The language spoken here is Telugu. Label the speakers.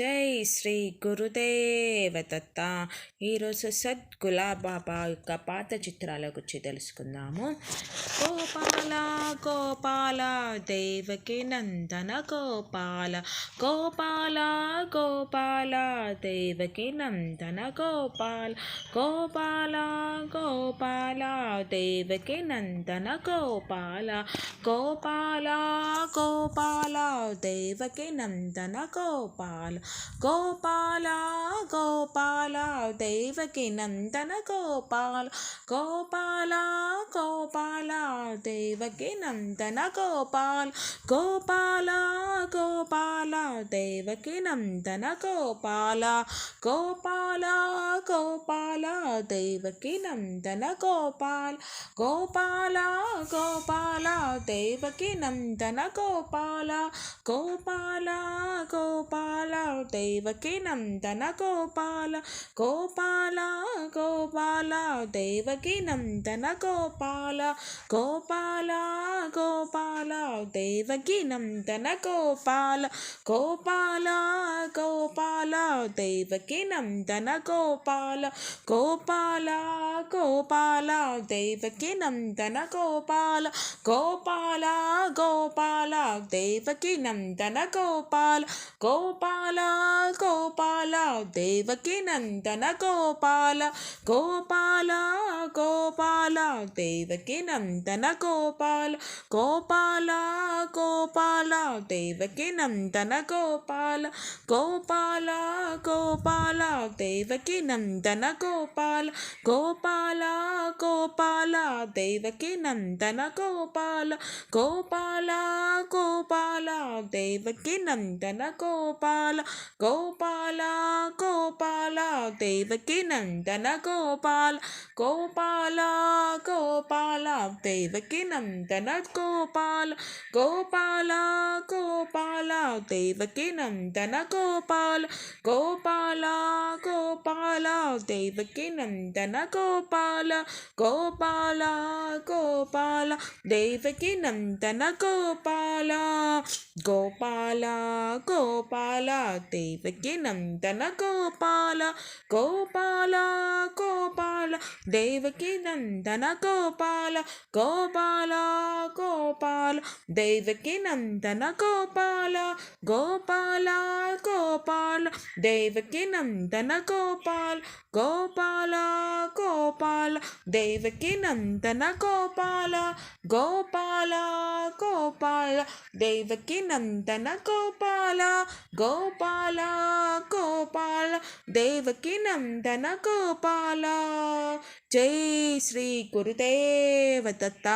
Speaker 1: జై శ్రీ గురుదేవ దత్త ఈరోజు సద్ బాబా యొక్క పాత చిత్రాల గురించి తెలుసుకుందాము. గోపాల గోపాల దేవకి నందన గోపాల. గోపాల గోపాల దేవకి నందన గోపాల. గోపాల గోపాల దేవకి నందన గోపాల. గోపాల గోపాల దేవకి నందన గోపాల. గోపాల గోపాల దేవకి నందన గోపాల గోపాల గోపాల దేవకి నందన గోపాల గోపాల గోపాల దేవకి నందన గోపాల గోపాల గోపాల దేవకి నందన గోపాల గోపాల గోపాల దేవకి నందన గోపాల గోపాల గోపాల దేవకినందన గోపాల గోపాల గోపాల దేవకినందన గోపాల గోపాల గోపాల. गोपाल देवकीनन्दन गोपाल गोपाल गोपाल देवकीनन्दन गोपाल गोपाल गोपाल देवकीनन्दन गोपाल गोपाल गोपाल देवकीनन्दन गोपाल गोपाल गोपाल देवकीनन्दन गोपाल गोपाल गोपाल देवकीनन्दन गोपाल गोपाल గోపాల గోపాల దేవకి నందన గోపాల గోపాల గోపాల దేవకి నందన గోపాల గోపాల గోపాల దేవకి నందన గోపాల గోపాల గోపాల దేవకి నందన గోపాల గోపాల గోపాల దేవకి నందన గోపాల గోపాల గోపాల దేవకి నందన గోపాల గోపాల గోపాల గోపాల గోపాల దేవకి నందన గోపాల గోపాల గోపాల దేవకి నందన గోపాల గోపాల గోపాల దేవకి నందన గోపాల గోపాల గోపాల దేవకి నందన గోపాల గోపాల గోపాల దేవకి నందన గోపాల గోపాల గోపాల దేవకి నందన గోపాల గోపాల గోపాల దేవకి నందన గోపాల గోపాల గోపాల దేవకి నందన గోపాల గోపాల గోపాల దేవకి నందన గోపాల గోపాల గోపాల దేవకి నందన గోపాల. జై శ్రీ గురుదేవ దత్త.